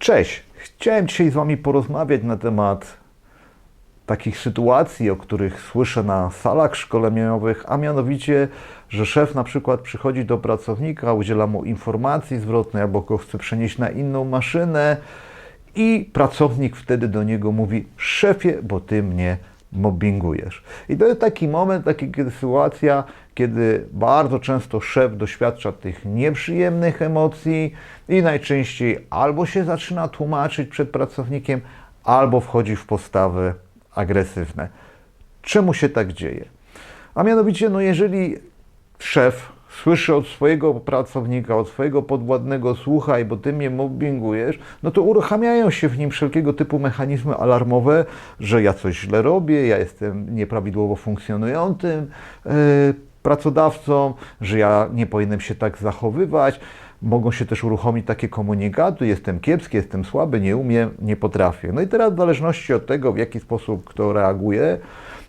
Cześć! Chciałem dzisiaj z Wami porozmawiać na temat takich sytuacji, o których słyszę na salach szkoleniowych, a mianowicie, że szef na przykład przychodzi do pracownika, udziela mu informacji zwrotnej albo go chce przenieść na inną maszynę i pracownik wtedy do niego mówi: Szefie, bo ty mnie mobbingujesz. I to jest taki moment, taka sytuacja, kiedy bardzo często szef doświadcza tych nieprzyjemnych emocji i najczęściej albo się zaczyna tłumaczyć przed pracownikiem, albo wchodzi w postawy agresywne. Czemu się tak dzieje? A mianowicie, no jeżeli szef słyszy od swojego pracownika, od swojego podwładnego, słuchaj, bo ty mnie mobbingujesz, no to uruchamiają się w nim wszelkiego typu mechanizmy alarmowe, że ja coś źle robię, ja jestem nieprawidłowo funkcjonującym pracodawcą, że ja nie powinienem się tak zachowywać. Mogą się też uruchomić takie komunikaty, jestem kiepski, jestem słaby, nie umiem, nie potrafię. No i teraz w zależności od tego, w jaki sposób kto reaguje,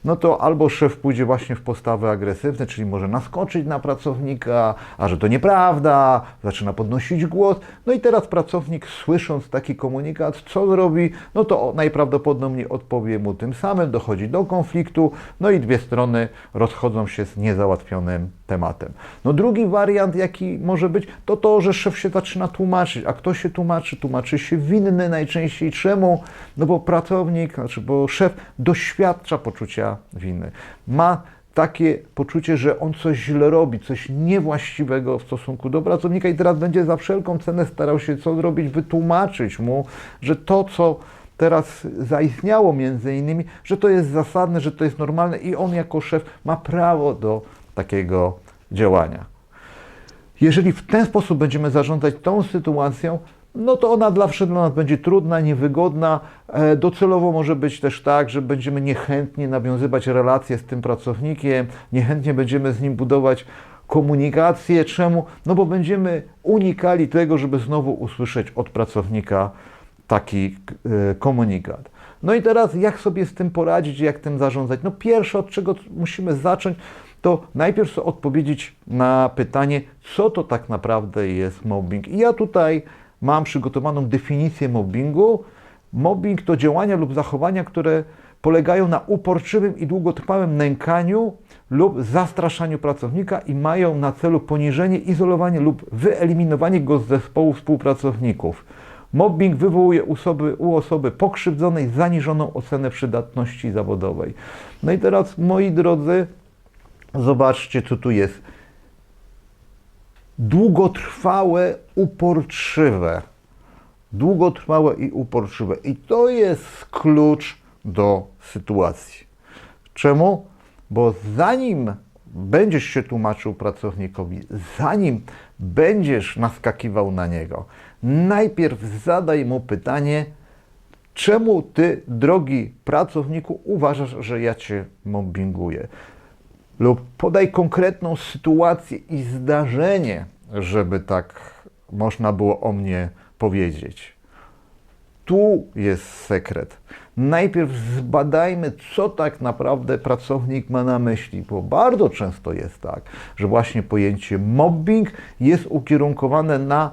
no to albo szef pójdzie właśnie w postawy agresywne, czyli może naskoczyć na pracownika, a że to nieprawda, zaczyna podnosić głos. No i teraz pracownik, słysząc taki komunikat, co zrobi? No to najprawdopodobniej odpowie mu tym samym, dochodzi do konfliktu, no i dwie strony rozchodzą się z niezałatwionym tematem. No drugi wariant, jaki może być, to to, że szef się zaczyna tłumaczyć. A kto się tłumaczy? Tłumaczy się winny najczęściej. Czemu? No bo pracownik, znaczy bo szef doświadcza poczucia winy. Ma takie poczucie, że on coś źle robi, coś niewłaściwego w stosunku do pracownika i teraz będzie za wszelką cenę starał się co zrobić, wytłumaczyć mu, że to, co teraz zaistniało między innymi, że to jest zasadne, że to jest normalne i on jako szef ma prawo do takiego działania. Jeżeli w ten sposób będziemy zarządzać tą sytuacją, no to ona dla wszystkich nas będzie trudna, niewygodna. E, docelowo może być też tak, że będziemy niechętnie nawiązywać relacje z tym pracownikiem, niechętnie będziemy z nim budować komunikację. Czemu? No bo będziemy unikali tego, żeby znowu usłyszeć od pracownika taki e, komunikat. No i teraz jak sobie z tym poradzić, jak tym zarządzać? No pierwsze, od czego musimy zacząć, to najpierw sobie odpowiedzieć na pytanie, co to tak naprawdę jest mobbing. I ja tutaj mam przygotowaną definicję mobbingu. Mobbing to działania lub zachowania, które polegają na uporczywym i długotrwałym nękaniu lub zastraszaniu pracownika i mają na celu poniżenie, izolowanie lub wyeliminowanie go z zespołu współpracowników. Mobbing wywołuje u osoby, u osoby pokrzywdzonej zaniżoną ocenę przydatności zawodowej. No i teraz, moi drodzy, zobaczcie, co tu jest długotrwałe, uporczywe. Długotrwałe i uporczywe. I to jest klucz do sytuacji. Czemu? Bo zanim będziesz się tłumaczył pracownikowi, zanim będziesz naskakiwał na niego, najpierw zadaj mu pytanie, czemu ty, drogi pracowniku, uważasz, że ja cię mobbinguję? Lub podaj konkretną sytuację i zdarzenie, żeby tak można było o mnie powiedzieć. Tu jest sekret. Najpierw zbadajmy, co tak naprawdę pracownik ma na myśli, bo bardzo często jest tak, że właśnie pojęcie mobbing jest ukierunkowane na,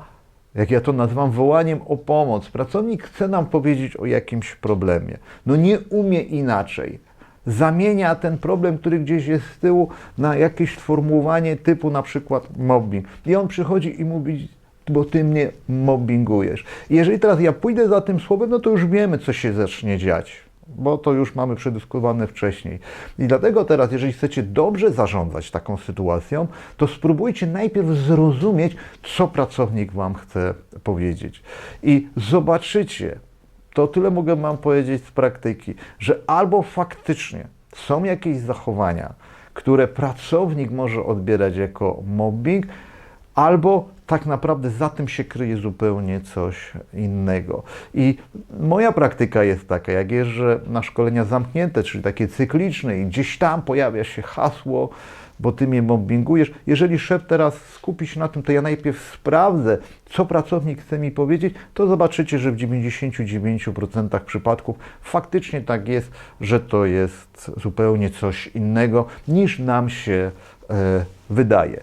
jak ja to nazywam, wołaniem o pomoc. Pracownik chce nam powiedzieć o jakimś problemie. No nie umie inaczej zamienia ten problem, który gdzieś jest z tyłu, na jakieś sformułowanie typu na przykład mobbing. I on przychodzi i mówi, bo ty mnie mobbingujesz. Jeżeli teraz ja pójdę za tym słowem, no to już wiemy, co się zacznie dziać bo to już mamy przedyskutowane wcześniej. I dlatego teraz, jeżeli chcecie dobrze zarządzać taką sytuacją, to spróbujcie najpierw zrozumieć, co pracownik Wam chce powiedzieć. I zobaczycie, to tyle mogę Wam powiedzieć z praktyki, że albo faktycznie są jakieś zachowania, które pracownik może odbierać jako mobbing, albo tak naprawdę za tym się kryje zupełnie coś innego. I moja praktyka jest taka, jak jeżdżę na szkolenia zamknięte, czyli takie cykliczne i gdzieś tam pojawia się hasło, bo ty mnie mobbingujesz. Jeżeli szef teraz skupi się na tym, to ja najpierw sprawdzę, co pracownik chce mi powiedzieć, to zobaczycie, że w 99% przypadków faktycznie tak jest, że to jest zupełnie coś innego niż nam się e, wydaje.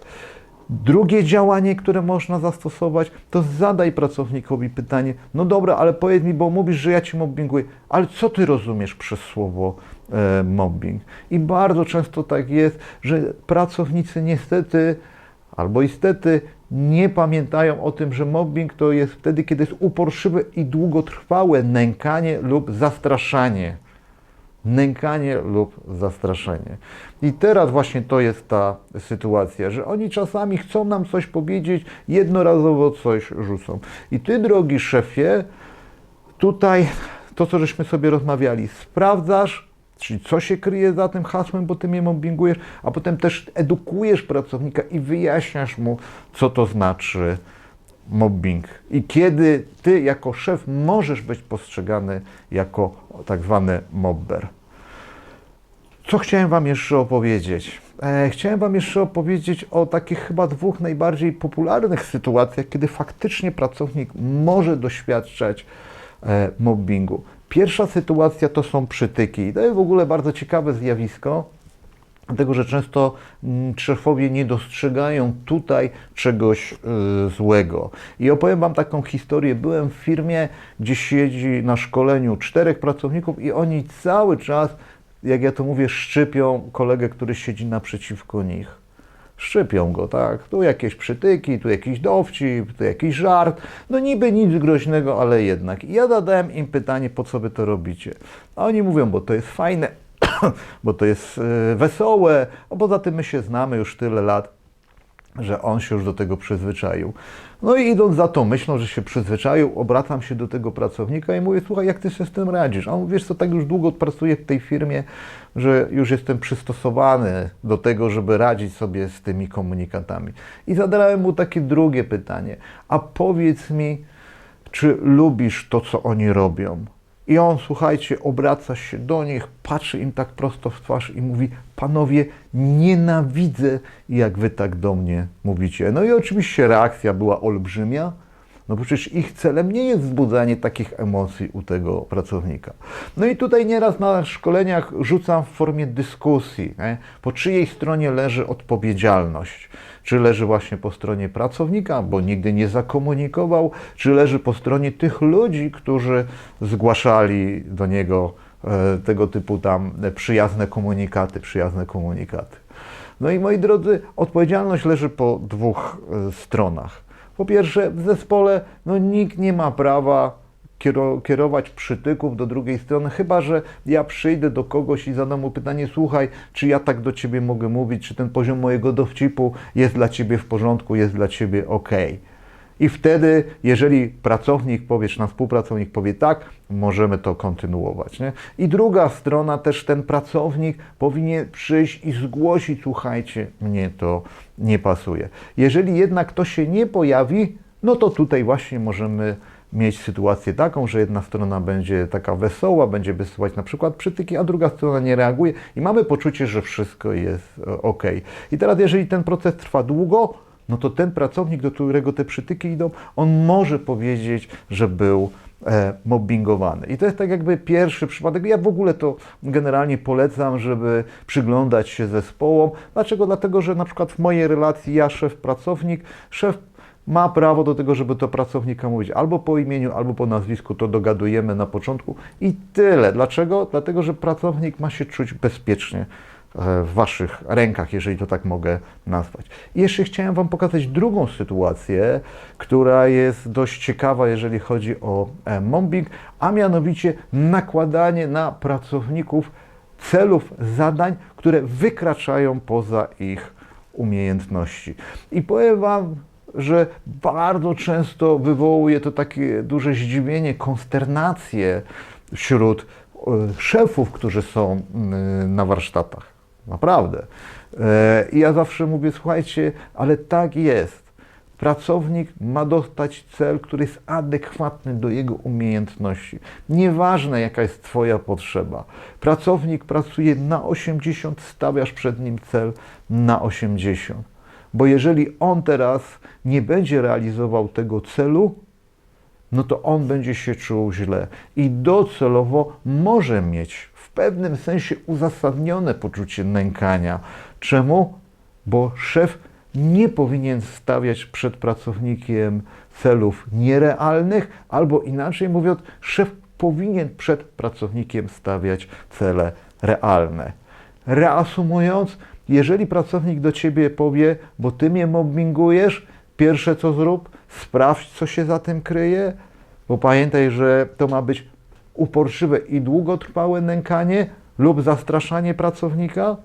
Drugie działanie, które można zastosować, to zadaj pracownikowi pytanie: No dobra, ale powiedz mi, bo mówisz, że ja cię mobbinguję, ale co ty rozumiesz przez słowo e, mobbing? I bardzo często tak jest, że pracownicy niestety albo istety nie pamiętają o tym, że mobbing to jest wtedy, kiedy jest uporczywe i długotrwałe nękanie lub zastraszanie nękanie lub zastraszenie. I teraz właśnie to jest ta sytuacja, że oni czasami chcą nam coś powiedzieć, jednorazowo coś rzucą. I ty, drogi szefie, tutaj to, co żeśmy sobie rozmawiali, sprawdzasz, czyli co się kryje za tym hasłem, bo ty mnie mobbingujesz, a potem też edukujesz pracownika i wyjaśniasz mu, co to znaczy mobbing i kiedy ty jako szef możesz być postrzegany jako tak zwany mobber. Co chciałem Wam jeszcze opowiedzieć? E, chciałem Wam jeszcze opowiedzieć o takich chyba dwóch najbardziej popularnych sytuacjach, kiedy faktycznie pracownik może doświadczać e, mobbingu. Pierwsza sytuacja to są przytyki. To jest w ogóle bardzo ciekawe zjawisko, dlatego że często mm, szefowie nie dostrzegają tutaj czegoś y, złego. I opowiem Wam taką historię. Byłem w firmie, gdzie siedzi na szkoleniu czterech pracowników i oni cały czas, jak ja to mówię, szczypią kolegę, który siedzi naprzeciwko nich. Szczypią go, tak? Tu jakieś przytyki, tu jakiś dowcip, tu jakiś żart. No niby nic groźnego, ale jednak. I ja zadałem im pytanie, po co wy to robicie? A oni mówią, bo to jest fajne, bo to jest e, wesołe, a poza tym my się znamy już tyle lat, że on się już do tego przyzwyczaił. No i idąc za tą myślą, że się przyzwyczaił, obracam się do tego pracownika i mówię, słuchaj, jak ty się z tym radzisz? On wiesz co, tak już długo pracuję w tej firmie, że już jestem przystosowany do tego, żeby radzić sobie z tymi komunikatami. I zadałem mu takie drugie pytanie, a powiedz mi, czy lubisz to, co oni robią? I on, słuchajcie, obraca się do nich, patrzy im tak prosto w twarz i mówi: Panowie, nienawidzę, jak wy tak do mnie mówicie. No i oczywiście reakcja była olbrzymia, no przecież ich celem nie jest wzbudzanie takich emocji u tego pracownika. No i tutaj nieraz na szkoleniach rzucam w formie dyskusji, nie? po czyjej stronie leży odpowiedzialność. Czy leży właśnie po stronie pracownika, bo nigdy nie zakomunikował, czy leży po stronie tych ludzi, którzy zgłaszali do niego e, tego typu tam przyjazne komunikaty, przyjazne komunikaty. No i moi drodzy, odpowiedzialność leży po dwóch e, stronach. Po pierwsze, w zespole no, nikt nie ma prawa kierować przytyków do drugiej strony, chyba że ja przyjdę do kogoś i zadam mu pytanie: Słuchaj, czy ja tak do ciebie mogę mówić, czy ten poziom mojego dowcipu jest dla ciebie w porządku, jest dla ciebie ok. I wtedy, jeżeli pracownik powie, czy nasz współpracownik powie tak, możemy to kontynuować. Nie? I druga strona, też ten pracownik powinien przyjść i zgłosić, słuchajcie, mnie to nie pasuje. Jeżeli jednak to się nie pojawi, no to tutaj właśnie możemy mieć sytuację taką, że jedna strona będzie taka wesoła, będzie wysyłać na przykład przytyki, a druga strona nie reaguje i mamy poczucie, że wszystko jest e, ok. I teraz, jeżeli ten proces trwa długo, no to ten pracownik, do którego te przytyki idą, on może powiedzieć, że był e, mobbingowany. I to jest tak jakby pierwszy przypadek. Ja w ogóle to generalnie polecam, żeby przyglądać się zespołom. Dlaczego? Dlatego, że na przykład w mojej relacji ja szef-pracownik, szef ma prawo do tego, żeby to pracownika mówić albo po imieniu, albo po nazwisku, to dogadujemy na początku i tyle. Dlaczego? Dlatego, że pracownik ma się czuć bezpiecznie w Waszych rękach, jeżeli to tak mogę nazwać. I jeszcze chciałem Wam pokazać drugą sytuację, która jest dość ciekawa, jeżeli chodzi o e, mobbing, a mianowicie nakładanie na pracowników celów, zadań, które wykraczają poza ich umiejętności. I powiem Wam, że bardzo często wywołuje to takie duże zdziwienie, konsternację wśród e, szefów, którzy są na warsztatach. Naprawdę. E, I ja zawsze mówię, słuchajcie, ale tak jest. Pracownik ma dostać cel, który jest adekwatny do jego umiejętności. Nieważne, jaka jest Twoja potrzeba. Pracownik pracuje na 80, stawiasz przed nim cel na 80 bo jeżeli on teraz nie będzie realizował tego celu, no to on będzie się czuł źle i docelowo może mieć pewnym sensie uzasadnione poczucie nękania. Czemu? Bo szef nie powinien stawiać przed pracownikiem celów nierealnych, albo inaczej mówiąc, szef powinien przed pracownikiem stawiać cele realne. Reasumując, jeżeli pracownik do ciebie powie, bo ty mnie mobbingujesz, pierwsze co zrób, sprawdź, co się za tym kryje, bo pamiętaj, że to ma być uporczywe i długotrwałe nękanie lub zastraszanie pracownika.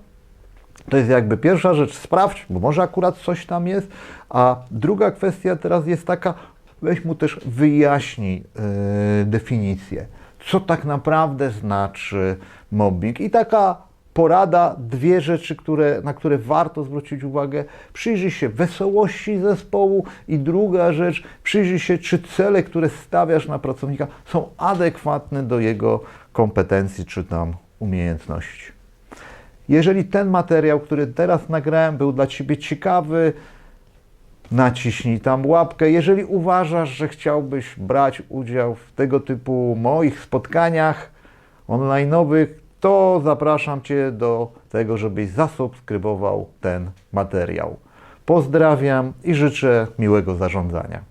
To jest jakby pierwsza rzecz, sprawdź, bo może akurat coś tam jest. A druga kwestia teraz jest taka, weź mu też wyjaśnij yy, definicję. Co tak naprawdę znaczy mobbing? I taka porada, dwie rzeczy, które, na które warto zwrócić uwagę. Przyjrzyj się wesołości zespołu i druga rzecz, przyjrzyj się, czy cele, które stawiasz na pracownika są adekwatne do jego kompetencji czy tam umiejętności. Jeżeli ten materiał, który teraz nagrałem, był dla Ciebie ciekawy, naciśnij tam łapkę. Jeżeli uważasz, że chciałbyś brać udział w tego typu moich spotkaniach online'owych, to zapraszam Cię do tego, żebyś zasubskrybował ten materiał. Pozdrawiam i życzę miłego zarządzania.